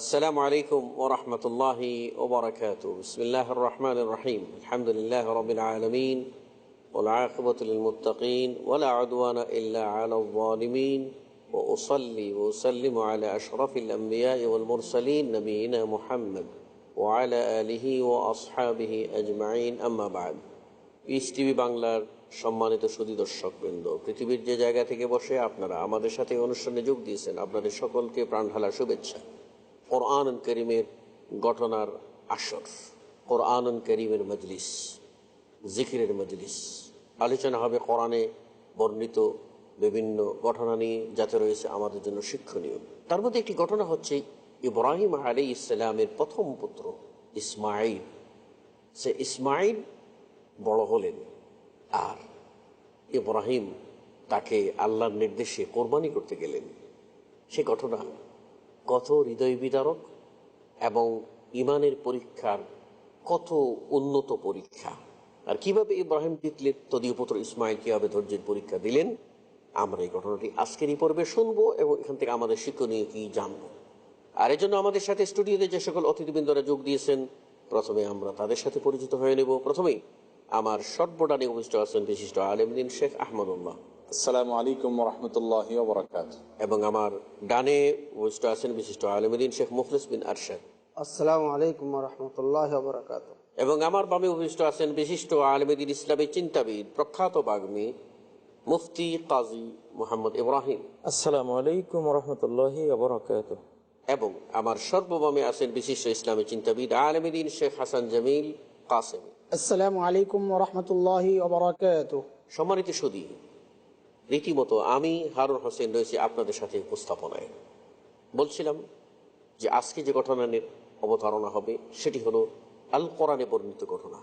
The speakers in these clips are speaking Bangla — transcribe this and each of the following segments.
السلام عليكم ورحمة الله وبركاته بسم الله الرحمن الرحيم الحمد لله رب العالمين والعاقبة للمتقين ولا عدوان إلا على الظالمين وأصلي وأسلم على أشرف الأنبياء والمرسلين نبينا محمد وعلى آله وأصحابه أجمعين أما بعد পিস টিভি বাংলার সম্মানিত সুদী দর্শকবৃন্দ পৃথিবীর যে জায়গা থেকে বসে আপনারা আমাদের সাথে এই অনুষ্ঠানে যোগ দিয়েছেন আপনাদের সকলকে প্রাণঢালা শুভেচ্ছা কোরআন করিমের ঘটনার আসর কোরআন করিমের মজলিস, জিকিরের মজলিস। আলোচনা হবে কোরআনে বর্ণিত বিভিন্ন ঘটনা নিয়ে, যাতে রয়েছে আমাদের জন্য শিক্ষণীয়। তার মধ্যে একটি ঘটনা হচ্ছে, ইব্রাহিম আলী ইসলামের প্রথম পুত্র ইসমাইল সে ইসমাইল বড় হলেন, আর ইব্রাহিম তাকে আল্লাহর নির্দেশে কোরবানি করতে গেলেন। সে ঘটনা কত হৃদয় বিদারক এবং ইমানের পরীক্ষার কত উন্নত পরীক্ষা। আর কীভাবে ইব্রাহিম জিতলেন তদীয় পুত্র ইসমাইল কীভাবে ধৈর্যের পরীক্ষা দিলেন, আমরা এই ঘটনাটি আজকের এই পর্বে শুনব এবং এখান থেকে আমাদের শিক্ষণীয় কি জানব। আর এই জন্য আমাদের সাথে স্টুডিওতে যে সকল অতিথিবৃন্দরা যোগ দিয়েছেন, প্রথমে আমরা তাদের সাথে পরিচিত হয়ে নেব। প্রথমেই আমার সর্বডানে উপস্থিত আছেন বিশিষ্ট আলেমদিন শেখ আহমদুল্লাহ। আসসালামু আলাইকুম রহমতুল্লাহ বরকাত এবং আমার ডানে উপস্থিত আছেন বিশিষ্ট আলেমদিন শেখ মুখলিস বিন আরশাদ। আসসালামু আলাইকুম রহমতুল্লাহ বরকাত এবং আমার বামে উপস্থিত আছেন বিশিষ্ট আলমেদিন ইসলামী চিন্তাবিদ প্রখ্যাত বাগ্মী মুফতি কাজী মোহাম্মদ ইব্রাহিম। আসসালামু আলাইকুম রহমতুল্লাহ বরকাত এবং আমার সর্ববামে আছেন বিশিষ্ট ইসলামী চিন্তাবিদ আলমেদিন শেখ হাসান জামিল কাসেমি। আসসালামু আলাইকুম রহমতুল্লাহ বরকাত সম্মানিত সুদী রীতিমতো আমি হারুন হোসেন রয়েছি আপনাদের সাথে উপস্থাপনায়। বলছিলাম যে আজকে যে ঘটনা নিয়ে অবতারণা হবে, সেটি হলো আল কোরআনে বর্ণিত ঘটনা।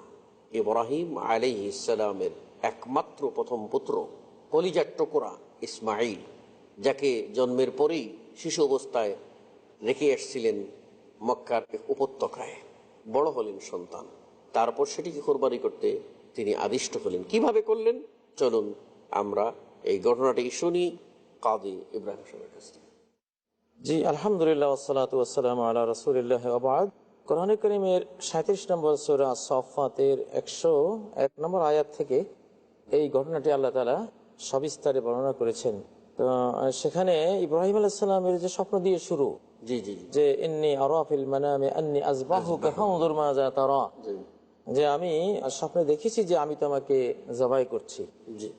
ইব্রাহিম আলী ইসালামের একমাত্র প্রথম পুত্র কলিজার টুকরা ইসমাইল যাকে জন্মের পরেই শিশু অবস্থায় রেখে এসছিলেন মক্কার এক উপত্যকায়। বড় হলেন সন্তান। তারপর সেটিকে কোরবানি করতে তিনি আদিষ্ট হলেন। কীভাবে করলেন? চলুন আমরা এই ঘটনাটি শুনি কাদি ইব্রাহিম সাহেবের কাছ থেকে। জি আলহামদুলিল্লাহ ওসালাত ওসালাম আল্লাহ রসুলিল্লাহ আবাদ কোরআন করিমের সাঁত্রিশ নম্বর সোরা সফাতের একশো এক নম্বর আয়াত থেকে এই ঘটনাটি আল্লাহ তালা সবিস্তারে বর্ণনা করেছেন। তো সেখানে ইব্রাহিম আলাইসাল্লামের যে স্বপ্ন দিয়ে শুরু জি জি যে ইন্নি আরাফিল মানামে আন্নি আজবাহু কাফাউদুর মাজা তারা। জি। যে আমি স্বপ্নে দেখেছি যে আমি তোমাকে জবাই করছি। জি।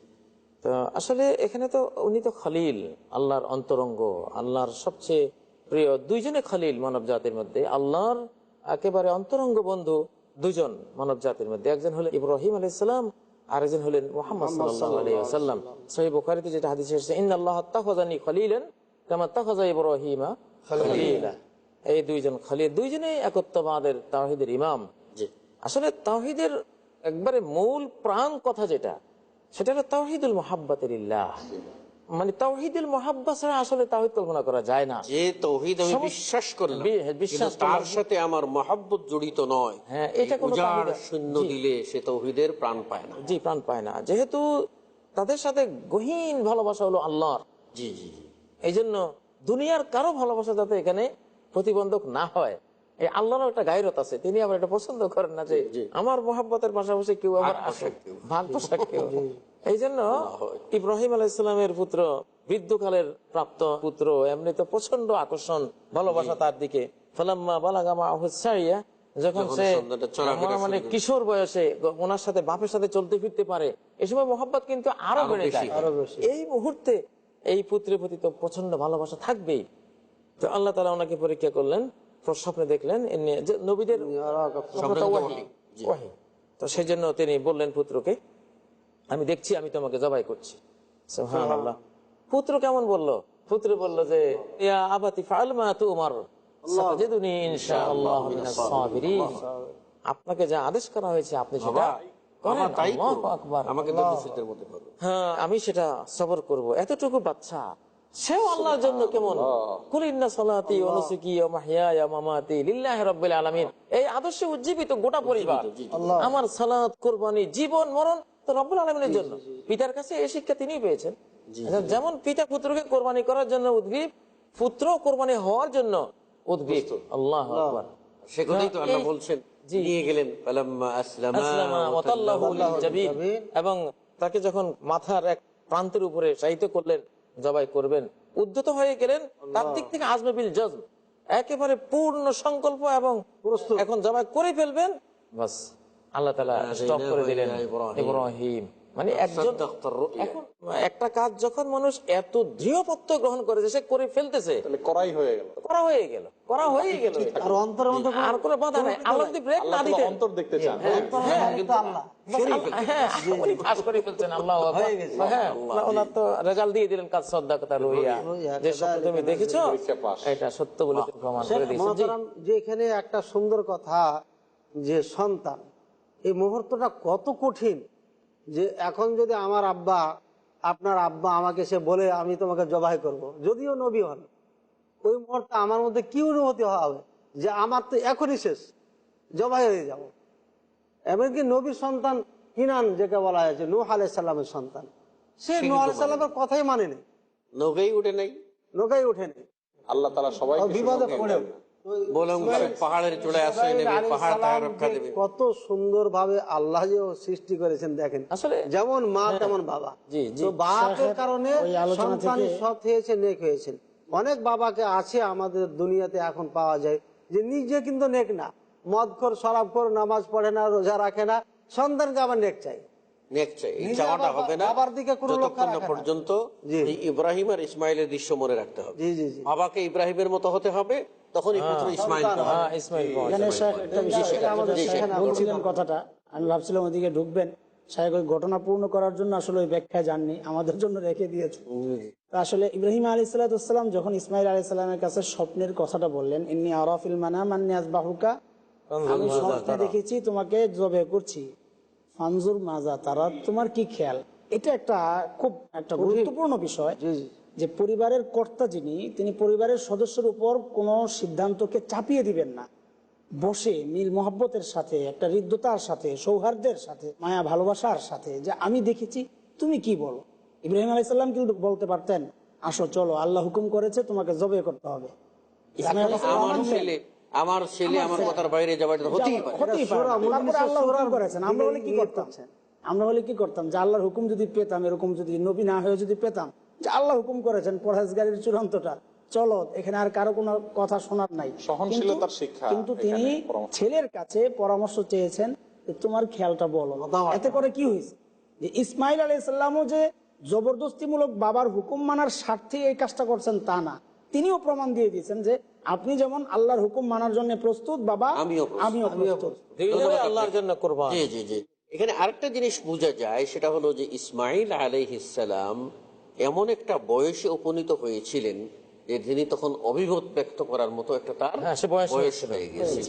তো আসলে এখানে তো উনি তো খলিল আল্লাহর অন্তরঙ্গ আল্লাহর সবচেয়ে প্রিয় দুইজনে খলিল মানব জাতির মধ্যে। আল্লাহর একেবারে অন্তরঙ্গ বন্ধু দুজন মানব জাতির মধ্যে। একজন হলেন ইব্রাহিম আলাইসালাম আর একজন হলেন মোহাম্মদ সাল্লাম সহি বুখারিতে যেটা হাদিস এসেছে ইন আল্লাহ তাহজানি খলিলেন কামা তাহজা ইব্রাহিমা খলিলা। এই দুইজন খলিল দুইজনেই একত্ববাদের তাহিদের ইমাম। আসলে তাওহিদের একবারে মূল প্রাণ কথা যেটা সেটা হলো তাওহিদুল মোহাব্বতের মানে তাওহিদুল মোহাব্বা ছাড়া আসলে তাওহিদ কল্পনা করা যায় না। যে তৌহিদ আমি বিশ্বাস করলাম হ্যাঁ, বিশ্বাস তার সাথে আমার মহব্বত জড়িত নয়। হ্যাঁ, এটা কোনো শূন্য দিলে সে তৌহিদের প্রাণ পায় না। জি প্রাণ পায় না। যেহেতু তাদের সাথে গহীন ভালোবাসা হলো আল্লাহর। জি জি জি। এই জন্য দুনিয়ার কারও ভালোবাসা যাতে এখানে প্রতিবন্ধক না হয় এই আল্লাহর একটা গায়রত আছে। তিনি আবার এটা পছন্দ করেন না যে আমার মোহাব্বতের পাশাপাশি কেউ আবার আসে। ভাগ পোশাক কেউ এই জন্য ইব্রাহিম আলাইসালামের পুত্র বৃদ্ধকালের প্রাপ্ত পুত্র এমনি তো প্রচণ্ড আকর্ষণ ভালোবাসা তার দিকে। ফলাম্মা বালাগামা হুসাইয়া যখন সে মানে কিশোর বয়সে ওনার সাথে বাপের সাথে চলতে ফিরতে পারে এই সময় মোহাব্বত কিন্তু আরও বেড়ে বেশি। যায়। এই মুহূর্তে এই পুত্রের প্রতি তো প্রচণ্ড ভালোবাসা থাকবেই। তো আল্লাহ তালা ওনাকে পরীক্ষা করলেন স্বপ্নে দেখলেন নবীদের তো সেই জন্য তিনি বললেন পুত্রকে আমি দেখছি আমি তোমাকে জবাই করছি। পুত্র কেমন বলল? পুত্র বলল যে আবাতি ফালমা তুমার। আপনাকে যা আদেশ করা হয়েছে আপনি সেটা হ্যাঁ আমি সেটা সবর করব। এতটুকু বাচ্চা সেও আল্লাহর জন্য কেমন? কুলিন্না সালাতি ও নুসুকি ও মাহিয়া মামাতি লিল্লাহি রাব্বিল আলামিন। এই আদর্শে উজ্জীবিত গোটা পরিবার আমার সালাত কুরবানি জীবন মরণ তো রব্বুল আলামিনের জন্য। পিতার কাছে এই শিক্ষা তিনি পেয়েছেন। যেমন পিতা পুত্রকে কোরবানি করার জন্য উদ্গ্রীব পুত্র কোরবানি হওয়ার জন্য উদ্গ্রীব। আল্লাহ আকবার। তো আল্লাহ বলছেন। নিয়ে গেলেন। এবং তাকে যখন মাথার এক প্রান্তের উপরে শায়িত করলেন জবাই করবেন। উদ্ধত হয়ে গেলেন তার দিক থেকে আজমে বিল জজম। একেবারে পূর্ণ সংকল্প এবং এখন জবাই করে ফেলবেন। বাস আল্লাহ তালা স্টপ করে দিলেন ইব্রাহিম। মানে একজন এখন একটা কাজ যখন মানুষ এত দৃঢ়পত্র গ্রহণ করেছে সে করে ফেলতেছে করাই হয়ে গেল। করা হয়ে গেল করা হয়ে গেল আর অন্তরের মধ্যে কোনো- আর কোনো বাধা নাই। আল্লাহ যদি ব্রেক না দিতেন। অন্তর দেখতে চান। হ্যাঁ, হ্যাঁ, এখানে একটা সুন্দর কথা যে সন্তান এই মুহূর্তটা কত কঠিন। যে এখন যদি আমার আব্বা আপনার আব্বা আমাকে সে বলে আমি তোমাকে জবাই করব। যদিও নবী হন। ওই মুহূর্তে আমার মধ্যে কি অনুভূতি হবে যে আমার তো এখনই শেষ। জবাই হয়ে যাব। এমনকি নবীর সন্তান কিনান যেকে বলা হয়েছে নূহ আলাইসাল্লামের সন্তান সে নূহ আলাইসাল্লামের কথাই মানে নেই। নৌকাই উঠে নাই। নৌকাই ওঠেনি আল্লাহ তালা সবাই বিপদে পড়েও। কত সুন্দর ভাবে আল্লাহ সৃষ্টি করেছেন দেখেন। আসলে যেমন মা তেমন বাবা। বাপের কারণে সন্তান সৎ হয়েছে নেক হয়েছেন। অনেক বাবাকে আছে আমাদের দুনিয়াতে এখন পাওয়া যায় যে নিজে কিন্তু নেক না। মদখোর শরাবখোর নামাজ পড়ে না রোজা রাখে না সন্তানকে আবার নেক চাই। হবে না। যতক্ষণ না পর্যন্ত ইব্রাহিম আর ইসমাইলের দৃশ্য মনে রাখতে হবে। বাবাকে ইব্রাহিমের মতো হতে হবে তখনই পুত্র ইসমাইল বলছিলেন কথাটা। আমি ভাবছিলাম ওদিকে ঢুকবেন। শাহেক ওই ঘটনা পূর্ণ করার জন্য আসলে ওই ব্যাখ্যায় যাননি আমাদের জন্য রেখে দিয়েছে। আসলে ইব্রাহিম আলী সাল্লাম যখন ইসমাইল আলী সাল্লামের কাছে স্বপ্নের কথাটা বললেন ইন্নি আরাফিল মানা মান্নি বাহুকা আমি স্বপ্নে দেখেছি তোমাকে জবে করছি। ফানজুর মাজা তারা তোমার কি খেয়াল? এটা একটা খুব একটা গুরুত্বপূর্ণ বিষয় যে পরিবারের কর্তা যিনি তিনি পরিবারের সদস্যের উপর কোনো সিদ্ধান্তকে চাপিয়ে দিবেন না। বসে মিল মহব্বতের সাথে একটা হৃদ্যতার সাথে সৌহার্দ্যের সাথে মায়া ভালোবাসার সাথে যে আমি দেখেছি তুমি কি বলো? ইব্রাহিম আলাইসাল্লাম কিন্তু বলতে পারতেন আসো চলো আল্লাহ হুকুম করেছে তোমাকে জবে করতে হবে। আমার ছেলে আমার কথার বাইরে যাওয়া এটা হতেই পারে। আমরা হলে কি করতাম? আমরা হলে কি করতাম? যে আল্লাহর হুকুম যদি পেতাম এরকম যদি নবী না হয়ে যদি পেতাম যে আল্লাহ হুকুম করেছেন পরহেজগারির চূড়ান্তটা। চলো এখানে আর কারও কোনো কথা শোনার নাই। সহনশীলতার কিন্তু- শিক্ষা কিন্তু তিনি ছেলের কাছে পরামর্শ চেয়েছেন যে তোমার খেয়ালটা বলো। এতে করে কি হয়েছে? যে ইসমাইল আলাইসাল্লামও যে জবরদস্তিমূলক বাবার হুকুম মানার স্বার্থে এই কাজটা করছেন তা না। তিনিও প্রমাণ দিয়ে দিয়েছেন যে আপনি যেমন আল্লাহর হুকুম মানার জন্য প্রস্তুত বাবা আমিও আমিও প্রস্তুত। আল্লাহর জন্য কোরবান। জি জি জি। এখানে আরেকটা জিনিস বোঝা যায় সেটা হলো যে ইসমাইল আলাইহিসালাম এমন একটা বয়সে উপনীত হয়েছিলেন যে তিনি তখন অভিভূত ব্যক্ত করার মতো একটা তার হ্যাঁ, বয়স হয়ে গেছে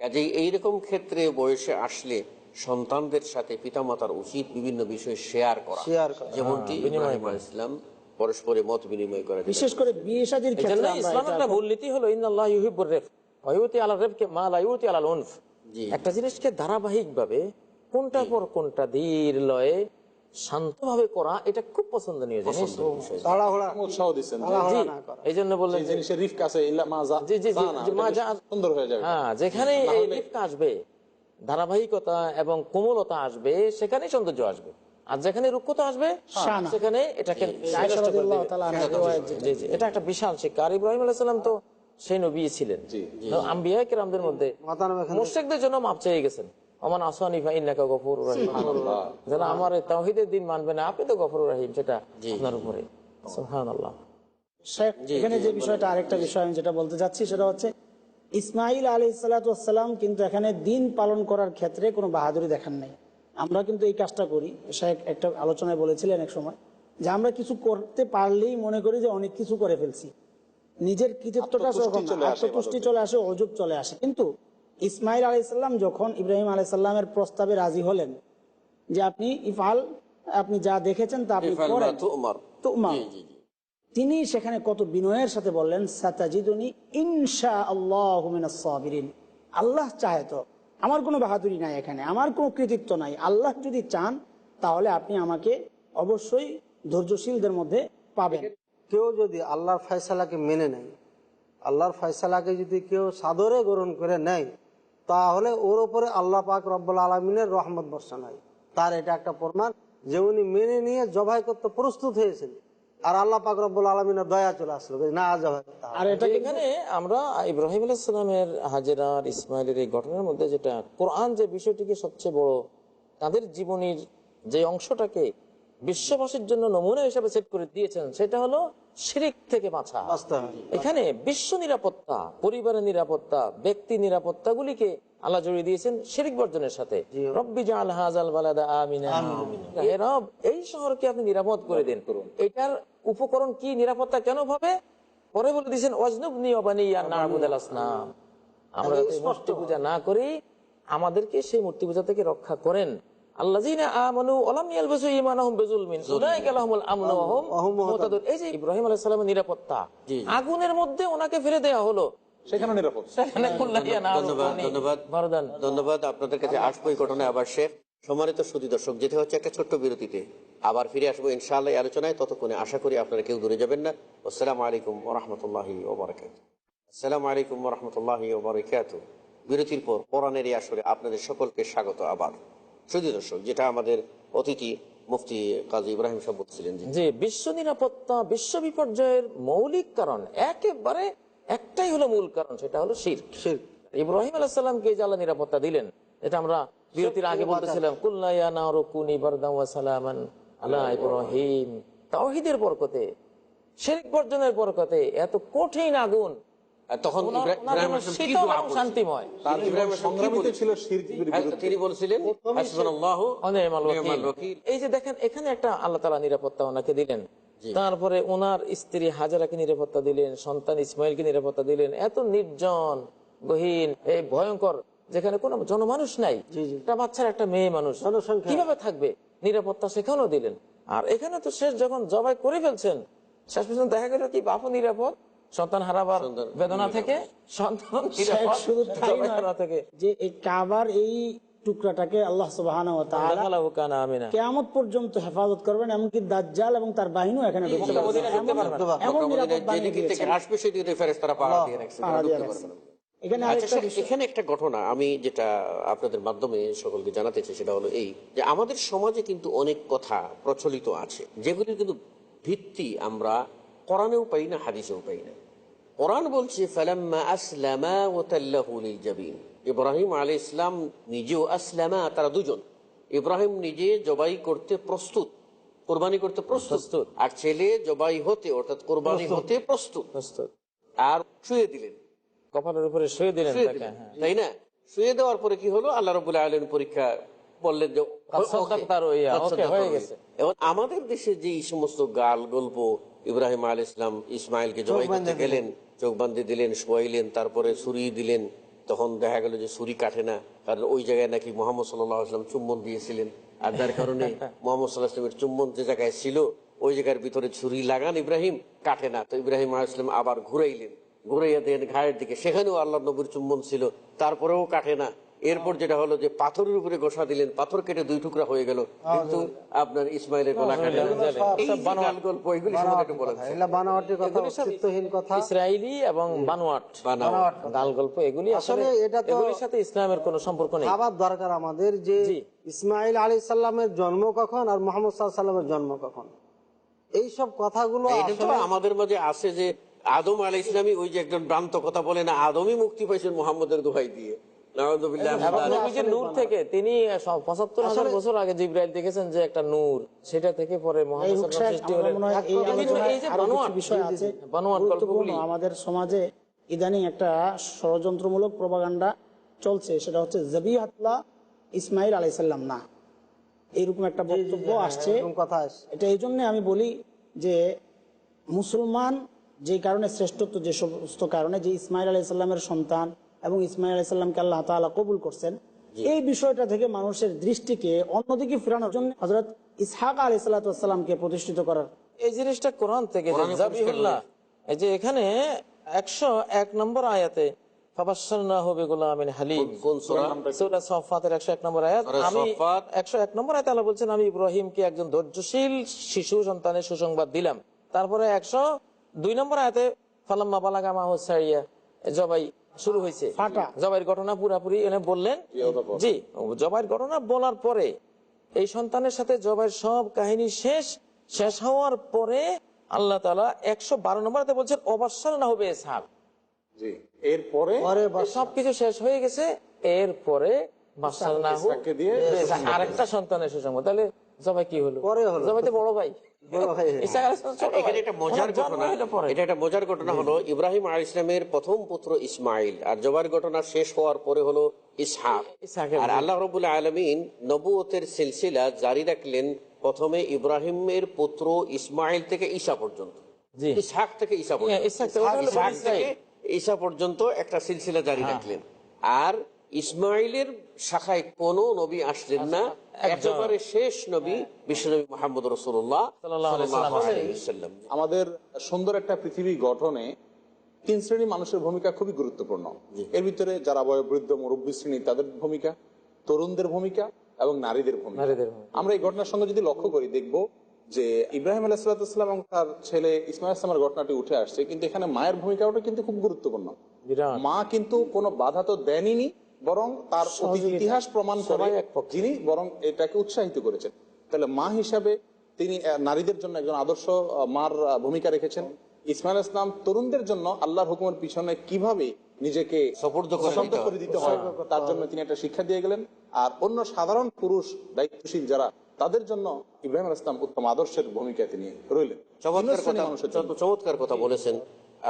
কাজেই এইরকম ক্ষেত্রে বয়সে আসলে সন্তানদের সাথে পিতামাতার উচিত বিভিন্ন বিষয় শেয়ার করা। শেয়ার করা। যেমনটি ইসলাম পরস্পরে মত বিনিময় করে বিশেষ করে বিয়ে এই ক্ষেত্রে ইসলাম এটা- একটা মূলনীতি হলো ইন্নাল্লাহ ইউহিব্বুর ওয়া আলা রিফকি মা লা ইউতি আলাল উনফ একটা জিনিসকে ধারাবাহিকভাবে কোনটার পর কোনটা ধীর লয়ে শান্তভাবে করা এটা খুব পছন্দনীয় জিনিস। উৎসাহ দিচ্ছেন। এই জন্য বললেন রিফ হয়ে যাবে। হ্যাঁ যেখানে এই রিফকা আসবে ধারাবাহিকতা এবং কোমলতা আসবে সেখানেই সৌন্দর্য আসবে। আর যেখানে রুক্ষতা আসবে সেখানে এটাকে এটা একটা বিশাল শিক্ষা। আর ইব্রাহিম আলাইসাল্লাম তো সেই নবী ছিলেন। জি, আম্বিয়া কিরামদের মধ্যে মুর্শিকদের জন্য মাপ চেয়ে গেছেন। অমান আসানি ভাই ইন্নাকা গফুর রহিম। যারা আমার এই দিন মানবে না আপনি তো গফুর রহিম সেটা আপনার উপরে। সুবহানাল্লাহ। শেখ এখানে যে বিষয়টা আরেকটা বিষয় আমি যেটা বলতে চাচ্ছি সেটা হচ্ছে ইসমাইল আলী সালাতাম কিন্তু এখানে দিন পালন করার ক্ষেত্রে কোনো বাহাদুরি দেখান নাই। আমরা কিন্তু এই কাজটা করি। শেখ একটা আলোচনায় বলেছিলেন এক সময় যে আমরা কিছু করতে পারলেই মনে করি যে অনেক কিছু করে ফেলছি। নিজের কৃতিত্বটা আত্মতুষ্টি। চলে আসে আত্মতুষ্টি চলে আসে অজুব চলে আসে। কিন্তু ইসমাইল আলাইসাল্লাম যখন ইব্রাহিম আলাইসাল্লামের প্রস্তাবে রাজি হলেন যে আপনি ইফাল আপনি যা দেখেছেন তা আপনি করেন। তিনি সেখানে কত বিনয়ের সাথে বললেন সাতাজিদুনি ইনশা আল্লাহ আল্লাহ চাহে তো আমার কোনো বাহাদুরি নাই এখানে, আমার কোনো কৃতিত্ব নাই। আল্লাহ যদি চান, তাহলে আপনি আমাকে অবশ্যই ধৈর্যশীলদের মধ্যে পাবেন। কেউ যদি আল্লাহর ফয়সালাকে মেনে নেয়, আল্লাহর ফয়সালাকে যদি কেউ সাদরে গ্রহণ করে নেয়, তাহলে ওর ওপরে আল্লাহ পাক রব্বুল আলমিনের রহমত বর্ষণ হয়। তার এটা একটা প্রমাণ যে উনি মেনে নিয়ে জবাই করতে প্রস্তুত হয়েছেন। আর আল্লাহ পাক রব্বুল আলমিনের দয়া চলে আসলো না আর এটা এখানে আমরা ইব্রাহিম আলাইসালামের হাজেরার ইসমাইলের এই ঘটনার মধ্যে যেটা কোরআন যে বিষয়টিকে সবচেয়ে বড় তাদের জীবনীর যে অংশটাকে বিশ্ববাসীর জন্য নমুনা হিসাবে সেট করে দিয়েছেন সেটা হলো শিরিক থেকে বাঁচা। এখানে বিশ্ব নিরাপত্তা পরিবারের নিরাপত্তা ব্যক্তি নিরাপত্তা গুলিকে আল্লাহ জড়িয়ে দিয়েছেন শিরিক বর্জনের সাথে। এই শহরকে আপনি নিরাপদ করে দিন। এটার উপকরণ কি নিরাপত্তা কেন ভাবে? পরে বলে দিয়েছেন অজনুবনি অবানি আর নাবুদাল আসনাম। আমরা মূর্তি পূজা না করি আমাদেরকে সেই মূর্তি পূজা থেকে রক্ষা করেন। আল্লাযীনা আমানু ওয়ালাম ইয়ালবিসু ঈমানাহুম বিযুলমিন উলাইকা লাহুমুল আমনু ওয়া হুম মুহতাদুন। এই যে ইব্রাহিম নিরাপত্তা আগুনের মধ্যে ওনাকে ফেলে দেওয়া হলো। সেখানে ধন্যবাদ ধন্যবাদ। ধন্যবাদ। আপনাদের কাছে আসব এই ঘটনায় আবার শেখ সম্মানিত সুদী দর্শক যেতে হচ্ছে একটা ছোট্ট বিরতিতে। আবার ফিরে আসব ইনশাআল্লাহ আলোচনায়। ততক্ষণে আশা করি আপনারা কেউ দূরে যাবেন না। আসসালামু আলাইকুম ওরহমতুল্লাহি ওবরাকাত আসসালামু আলাইকুম ওরহমতুল্লাহি ওবরাকাত বিরতির পর কোরআনের এই আসরে আপনাদের সকলকে স্বাগত আবার। সুদী দর্শক যেটা আমাদের অতিথি মুফতি কাজী ইব্রাহিম সাহেব বলছিলেন যে বিশ্ব নিরাপত্তা বিশ্ব বিপর্যয়ের মৌলিক কারণ একেবারে একটাই হলো মূল কারণ সেটা হলো শির শিরক। ইব্রাহিম আলাহামকে যে আল্লাহ নিরাপত্তা দিলেন এটা আমরা বিরতির আগে বলতেছিলাম কুল্লাইয়া নারকুনি বারদাম ওয়া সালামান আলা ইব্রাহিম। তাওহীদের বরকতে শিরক বর্জনের বরকতে এত কঠিন আগুন তখন? শান্তিময় হ্যাঁ, তিনি বলছিলেন। এই যে দেখেন এখানে একটা আল্লাহ তালা নিরাপত্তা ওনাকে দিলেন। তারপরে ওনার স্ত্রী হাজারাকে নিরাপত্তা দিলেন সন্তান ইসমাইলকে নিরাপত্তা দিলেন। এত নির্জন গহীন এই ভয়ঙ্কর যেখানে কোনো জনমানুষ নাই। একটা বাচ্চার একটা মেয়ে মানুষ। কীভাবে থাকবে? নিরাপত্তা সেখানেও দিলেন। আর এখানে তো শেষ যখন জবাই করে ফেলছেন শেষ পর্যন্ত দেখা গেল কি বাপও নিরাপদ সন্তান হারাবার বেদনা থেকে সন্তান থেকে। যে এই কাবার এই টুকরাটাকে আল্লাহ সুবাহ দেখালাহু কানা আমিনা। কেয়ামত পর্যন্ত হেফাজত করবেন এমনকি দাজ্জাল এবং তার বাহিনীও এখানে। আসবে এখানে আচ্ছা এখানে একটা ঘটনা আমি যেটা আপনাদের মাধ্যমে সকলকে জানাতে চাই সেটা হলো এই যে আমাদের সমাজে কিন্তু অনেক কথা প্রচলিত আছে যেগুলির কিন্তু ভিত্তি আমরা কোরআনেও পাই না হাদিসেও পাই না। কোরআন বলছে ফালাম্মা আসলামা ইব্রাহিম আলাইহিস ইসলাম নিজেও আসলামা তারা দুজন। ইব্রাহিম নিজে জবাই করতে প্রস্তুত কোরবানি করতে প্রস্তুত আর ছেলে জবাই হতে অর্থাৎ কোরবানি হতে প্রস্তুত। প্রস্তুত। আর শুয়ে দিলেন। কপালের উপরে শুয়ে দিলেন। হ্যাঁ। তাই না শুয়ে দেওয়ার পরে কি হলো আল্লাহ রবুল আলম পরীক্ষা বললেন যে হয়ে। এবং আমাদের দেশে যে এই সমস্ত গাল গল্প ইব্রাহিম আল ইসলাম ইসমাইলকে জবাই করতে গেলেন চোখ বান্ধে দিলেন শোয়াইলেন তারপরে ছুরি দিলেন তখন দেখা গেল যে ছুরি কাটে না কারণ ওই জায়গায় নাকি মোহাম্মদ সাল্লাম চুম্বন দিয়েছিলেন আর যার কারণে মোহাম্মদ সাল্লাহ আসলামের চুম্বন যে জায়গায় ছিল ওই জায়গার ভিতরে ছুরি লাগান ইব্রাহিম কাটে না তো ইব্রাহিম আল ইসলাম আবার ঘুরাইলেন ঘুরাইয়া দেন ঘায়ের দিকে। সেখানেও আল্লাহ নবীর চুম্বন ছিল তারপরেও কাটে না। এরপর যেটা হলো যে পাথরের উপরে গোসা দিলেন পাথর কেটে দুই টুকরা হয়ে গেল। কিন্তু আপনার ইসমাইলের গলা কাটে না। এই যে গাল গল্প এগুলি একটু বলেন কথা। ইসরায়েলি এবং বানোয়াট। গাল গল্প এগুলি আসলে আসলে এটা এগুলির সাথে ইসলামের কোনো সম্পর্ক নেই। খাবার দরকার আমাদের যে ইসমাইল আলী সাল্লামের জন্ম কখন আর মোহাম্মদ সাল্লামের জন্ম কখন? এই সব কথাগুলো আমাদের মাঝে আছে যে আদম আল ইসলামী ওই যে একজন ভ্রান্ত কথা বলে না আদমই মুক্তি পাইছেন মোহাম্মদের দোহাই দিয়ে। নাউযুবিল্লাহ এবং যালিক। নবীজির নূর থেকে তিনি পঁচাত্তর হাজার বছর আগে জিব্রাইল দেখেছেন যে একটা নূর সেটা থেকে পরে হয় আমাদের সমাজে ইদানিং একটা ষড়যন্ত্রমূলক প্রপাগান্ডা চলছে সেটা হচ্ছে জবিহাতলা ইসমাইল আলাইসাল্লাম না। এইরকম একটা বক্তব্য আসছে। কথা আসছে। এটা এই জন্য আমি বলি যে মুসলমান যে কারণে শ্রেষ্ঠত্ব যে সমস্ত কারণে যে ইসমাইল আলাইসাল্লামের সন্তান এবং ইসমাইল আলাইসাল্লামকে আল্লাহ তাআলা কবুল করছেন এই বিষয়টা থেকে মানুষের দৃষ্টিকে অন্যদিকে ফেরানোর জন্য হজরত ইসহাক আলাইসাল্লামকে প্রতিষ্ঠিত করার এই জিনিসটা কোরআন থেকে যে এই যে এখানে একশো এক নম্বর আয়াতে ফাবাশশারনাহু বিগুলামিন হালিম। কোন সূরা? সূরা সফফাতের 101 নম্বর আয়াত। সূরা আমি সফফাত। 101 নম্বর আয়াতে আল্লাহ বলছেন, আমি ইব্রাহিমকে একজন ধৈর্যশীল শিশু সন্তানের সুসংবাদ দিলাম। তারপরে একশো দুই নম্বর আয়াতে ফালাম্মা বালাগামা হোসাইয়া জবাই শুরু হয়েছে। জবাইয়ের ঘটনা পুরাপুরি এনে বললেন জি জবাইয়ের ঘটনা বলার পরে এই সন্তানের সাথে জবাইয়ের সব কাহিনী শেষ শেষ হওয়ার পরে আল্লাহ তালা একশো বারো নম্বরতে বলছেন অবসর না হবে সাপ জি এরপরে সবকিছু শেষ হয়ে গেছে এরপরে আরেকটা সন্তানের সুসংবাদ। তাহলে জবাই কি হলো? পরে হলো। জবাই তো বড় ভাই। বড় ভাই। ইসহাক আলাইহিস সালাম ছোট এখানে ভাই। একটা মজার ওনার জন্ম ঘটনা হলো পরে। এটা একটা মজার ঘটনা হলো ইব্রাহিম আল ইসলামের প্রথম পুত্র ইসমাইল আর জবার ঘটনা শেষ হওয়ার পরে হলো ইসহাক আর আল্লাহ রবুল আলমিন নবুয়তের সিলসিলা জারি রাখলেন প্রথমে ইব্রাহিমের পুত্র ইসমাইল থেকে ঈশা পর্যন্ত। ইসহাক থেকে পর্যন্ত হ্যাঁ, ইসরাইল। ঈসা পর্যন্ত একটা সিলসিলা জারি রাখলেন আর ইসমাইলের শাখায় কোন নবী আসলেন না। একেবারে শেষ নবী বিশ্বনবী মোহাম্মদ রসুল্লাহ আমাদের সুন্দর একটা পৃথিবী গঠনে তিন শ্রেণি মানুষের ভূমিকা খুবই গুরুত্বপূর্ণ। এর ভিতরে যারা বয়োবৃদ্ধ মুরব্বী শ্রেণি তাদের ভূমিকা তরুণদের ভূমিকা এবং নারীদের ভূমিকা। আমরা এই ঘটনার সঙ্গে যদি লক্ষ্য করি দেখব যে ইব্রাহিম আলাহিসাল্লাম এবং তার ছেলে ইসমাইল ইসলামের ঘটনাটি উঠে আসছে কিন্তু এখানে মায়ের ভূমিকাটা কিন্তু খুব গুরুত্বপূর্ণ। মা কিন্তু কোনো বাধা তো দেনইনি বরং তার ইতিহাস প্রমাণ করে যিনি বরং এটাকে উৎসাহিত করেছেন। তাহলে মা হিসাবে তিনি নারীদের জন্য একজন আদর্শ মার ভূমিকা রেখেছেন। ইসমাইল ইসলাম তরুণদের জন্য আল্লাহর হুকুমের পিছনে কীভাবে নিজেকে সোপর্দ করে দিতে হয়। তার জন্য তিনি একটা শিক্ষা দিয়ে গেলেন। আর অন্য সাধারণ পুরুষ দায়িত্বশীল যারা তাদের জন্য ইব্রাহিম ইসলাম উত্তম আদর্শের ভূমিকা তিনি রইলেন। চমৎকার কথা বলেছেন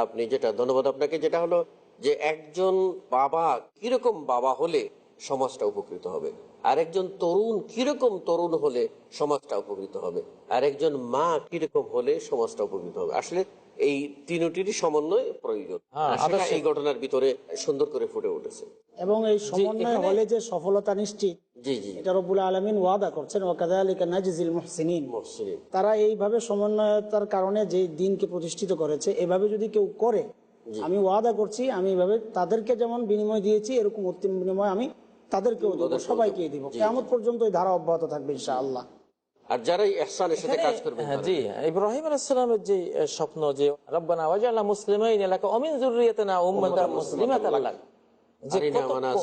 আপনি। যেটা ধন্যবাদ আপনাকে। যেটা হলো যে একজন বাবা কীরকম বাবা হলে সমাজটা উপকৃত হবে? আর একজন তরুণ কীরকম তরুণ হলে সমাজটা উপকৃত হবে? আর একজন মা কীরকম হলে সমাজটা উপকৃত হবে? আসলে এই তিনটিরই সমন্বয় প্রয়োজন। হ্যাঁ। এই ঘটনার ভিতরে সুন্দর করে ফুটে উঠেছে। এবং এই সমন্বয় হলে যে সফলতা নিশ্চিত জি জি। এটা রব্বুল ওয়াদা করছেন ওয়াকাদা আলিকা নাজিজিল মুহসিনিন। তারা এইভাবে সমন্বয়তার কারণে যে দিনকে প্রতিষ্ঠিত করেছে এভাবে যদি কেউ করে আমি ওয়াদা করছি আমি এভাবে তাদেরকে যেমন বিনিময় দিয়েছি এরকম উত্তম বিনিময় আমি তাদেরকেও দেবো সবাইকে দিব। কেমন পর্যন্ত এই ধারা অব্যাহত থাকবে ইনশাআল্লাহ। আর যারা এহসানের সাথে কাজ করবে হ্যাঁ, জি ইব্রাহিম আলাইসালামের যে স্বপ্ন যে রব্বানা ওয়াজাল্লাহ মুসলিমাইন এলাকা অমিন জুরিয়াতানা উম্মাতান মুসলিমাতান লাক। কত-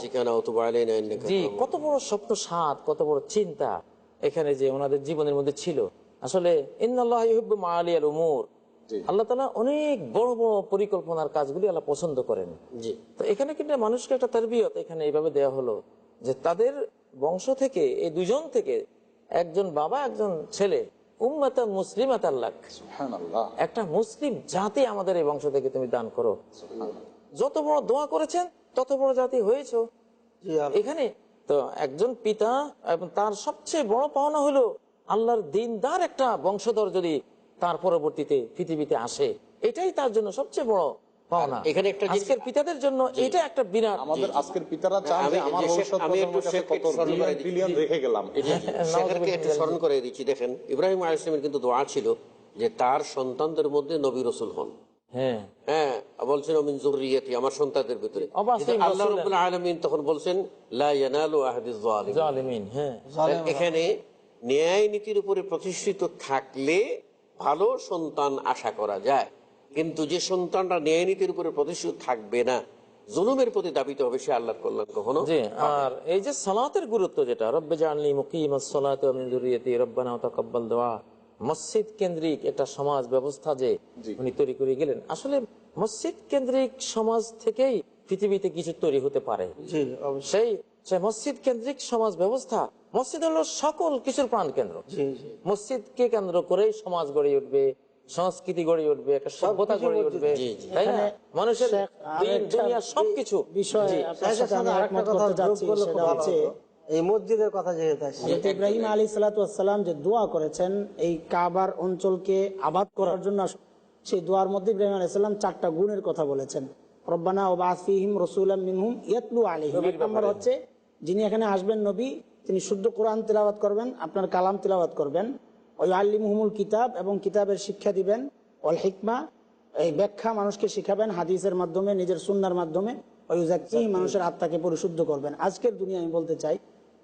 জি বড় স্বপ্ন সাত কত বড় চিন্তা এখানে যে ওনাদের জীবনের মধ্যে ছিল। আসলে ইন্নাল্লাহ ইউহিব্বু মাআলিয়াল উমুর। আল্লাহ তাআলা অনেক বড় বড় পরিকল্পনার কাজগুলি আল্লাহ পছন্দ করেন। তো এখানে কিন্তু মানুষকে একটা তারবিয়ত এখানে এইভাবে দেওয়া হলো যে তাদের বংশ থেকে এই দুজন থেকে একজন বাবা একজন ছেলে উম্মাতা একটা মুসলিম জাতি আমাদের এই বংশ থেকে তুমি দান করো। যত বড় দোয়া করেছেন তত বড় জাতি হয়েছ। এখানে তো একজন পিতা এবং তার সবচেয়ে বড় পাওনা হলো আল্লাহর দিনদার একটা বংশধর যদি তার পরবর্তীতে পৃথিবীতে আসে। এটাই তার জন্য সবচেয়ে বড় পাওনা। এখানে একটা আজকের পিতাদের জন্য এটা একটা বিরাট আমাদের আজকের পিতারা চান যে আমার ভবিষ্যৎ আমি একটু প্রজন্মের কাছে শেখকে কত বিলিয়ন রেখে গেলাম। এটা একটু স্মরণ করে দিচ্ছি। দেখেন ইব্রাহিম আলাইহিস কিন্তু দোয়া ছিল যে তার সন্তানদের মধ্যে নবী রসুল হন। হ্যাঁ। হ্যাঁ বলছেন অমিন আমার সন্তানদের ভিতরে। আল্লাহ রাব্বুল তখন বলছেন হ্যাঁ। এখানে ন্যায় নীতির উপরে প্রতিষ্ঠিত থাকলে ভালো সন্তান আশা করা যায়। কিন্তু যে সন্তানটা ন্যায় নীতির উপরে প্রতিষ্ঠিত থাকবে না জুলুমের প্রতি দাবিতে হবে সে আল্লাহর কল্যাণ কখনো জি আর এই যে সালাতের গুরুত্ব যেটা রব্বে জানলি রব্বানা তাকাব্বাল দোয়া। মসজিদ কেন্দ্রিক একটা সমাজ ব্যবস্থা যে উনি তৈরি করে গেলেন। আসলে মসজিদ কেন্দ্রিক সমাজ থেকেই পৃথিবীতে কিছু তৈরি হতে পারে। সেই সেই মসজিদ কেন্দ্রিক সমাজ ব্যবস্থা মসজিদ হলো সকল কিছুর প্রাণ কেন্দ্র। জি জি। মসজিদকে কেন্দ্র করেই সমাজ গড়ে উঠবে সংস্কৃতি গড়ে উঠবে একটা সভ্যতা গড়ে উঠবে তাই না? মানুষের দুনিয়া সবকিছু। বিষয়। এই মসজিদের কথা যেহেতু ইব্রাহিম আলী সালাতাম যে দোয়া করেছেন এই কাবার অঞ্চলকে আবাদ করার জন্য সেই দোয়ার মধ্যে ইব্রাহিম আলাইসাল্লাম চারটা গুণের কথা বলেছেন। রব্বানা ও বাসিহিম রসুলাম মিনহুম ইয়াতলু নম্বর হচ্ছে যিনি এখানে আসবেন নবী তিনি শুদ্ধ কোরআন তিলাওয়াত করবেন, আপনার কালাম তিলাওয়াত করবেন। ওই আল্লিমুহুমুল কিতাব এবং কিতাবের শিক্ষা দিবেন অল হিকমা, এই ব্যাখ্যা মানুষকে শিখাবেন, হাদিসের মাধ্যমে, নিজের সুন্নার মাধ্যমে। ওই জাকি মানুষের আত্মাকে পরিশুদ্ধ করবেন। আজকের দুনিয়া আমি বলতে চাই,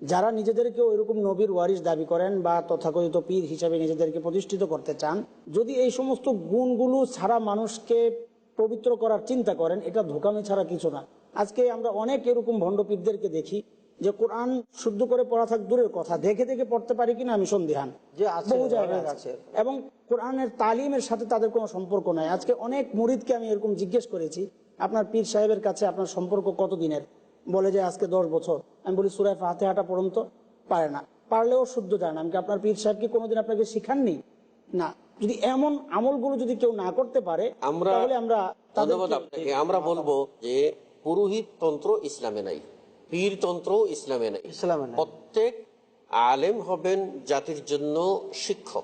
যারা নিজেদেরকে ওইরকম নবীর ওয়ারিস দাবি করেন বা তথাকথিত পীর হিসাবে নিজেদেরকে প্রতিষ্ঠিত করতে চান, যদি এই সমস্ত গুণগুলো ছাড়া মানুষকে পবিত্র করার চিন্তা করেন, এটা ধোকামি ছাড়া কিছু না। আজকে আমরা অনেক এরকম ভণ্ডপীরদেরকে দেখি যে কোরআন শুদ্ধ করে পড়া থাক দূরের কথা। দেখে দেখে পড়তে পারি কিনা আমি সন্দেহান। বহু জায়গায় আছে। আছে। এবং কোরআনের তালিমের সাথে তাদের কোনো সম্পর্ক নাই। আজকে অনেক মুরিদকে আমি এরকম জিজ্ঞেস করেছি। আপনার পীর সাহেবের কাছে আপনার সম্পর্ক কত দিনের? বলে যে আজকে দশ বছর। আমি বলি সুরায় ফাতেহাটা পড়ুন তো। পারে না। পারলেও শুদ্ধ জান আমি আপনার পীর সাহেব কি কোনোদিন আপনাকে শিখাননি? না। যদি এমন আমলগুলো যদি কেউ না করতে পারে আমরা তাহলে আমরা ধন্যবাদ তাদেরকে- আপনাকে। আমরা বলব যে পুরোহিত তন্ত্র ইসলামে নাই। পীর তন্ত্র ইসলামে নাই। ইসলামে প্রত্যেক আলেম হবেন জাতির জন্য শিক্ষক।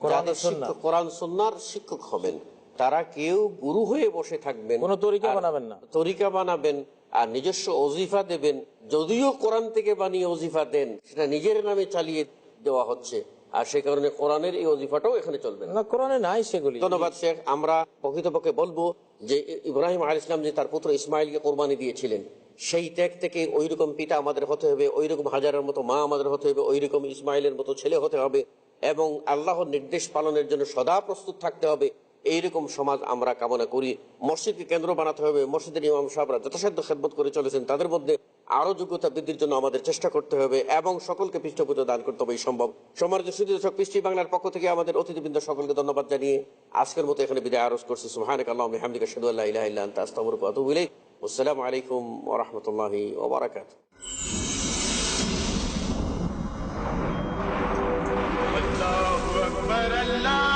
কোরআন। শিক্ষক- সন্ন্যার শিক্ষক হবেন। তারা কেউ গুরু হয়ে বসে থাকবেন কোনো তরিকা বানাবেন না। তরিকা বানাবেন আর নিজস্ব অজিফা দেবেন। যদিও কোরআন থেকে বানিয়ে অজিফা দেন সেটা নিজের নামে চালিয়ে দেওয়া হচ্ছে। আর সে কারণে কোরআনের এই অজিফাটাও এখানে চলবে না। না কোরআনে নাই সেগুলি। ধন্যবাদ শেখ। আমরা প্রকৃতপক্ষে বলব যে ইব্রাহিম আল ইসলাম যে তার পুত্র ইসমাইলকে কোরবানি দিয়েছিলেন সেই ত্যাগ থেকে ওই রকম পিতা আমাদের হতে হবে ওই রকম হাজারের মতো মা আমাদের হতে হবে ওই রকম ইসমাইলের মতো ছেলে হতে হবে এবং আল্লাহর নির্দেশ পালনের জন্য সদা প্রস্তুত থাকতে হবে। এইরকম সমাজ আমরা কামনা করি। মসজিদকে কেন্দ্র বানাতে হবে। মসজিদের ইমাম সাহেবরা যথাসাধ্য খেদমত করে চলেছেন। তাদের মধ্যে আরও যোগ্যতা বৃদ্ধির জন্য আমাদের চেষ্টা করতে হবে এবং সকলকে পৃষ্ঠপোষক দান করতে হবে সম্ভব। সমাজের সুদী দর্শক, পৃষ্টি বাংলার পক্ষ থেকে আমাদের অতিথিবৃন্দ সকলকে ধন্যবাদ জানিয়ে আজকের মতো এখানে বিদায় আরজ করছি। সুহানিক আল্লাহ হামদিকা শাদু আল্লাহ ইলাহা ইল্লা والسلام عليكم ورحمة الله وبركاته. الله أكبر الله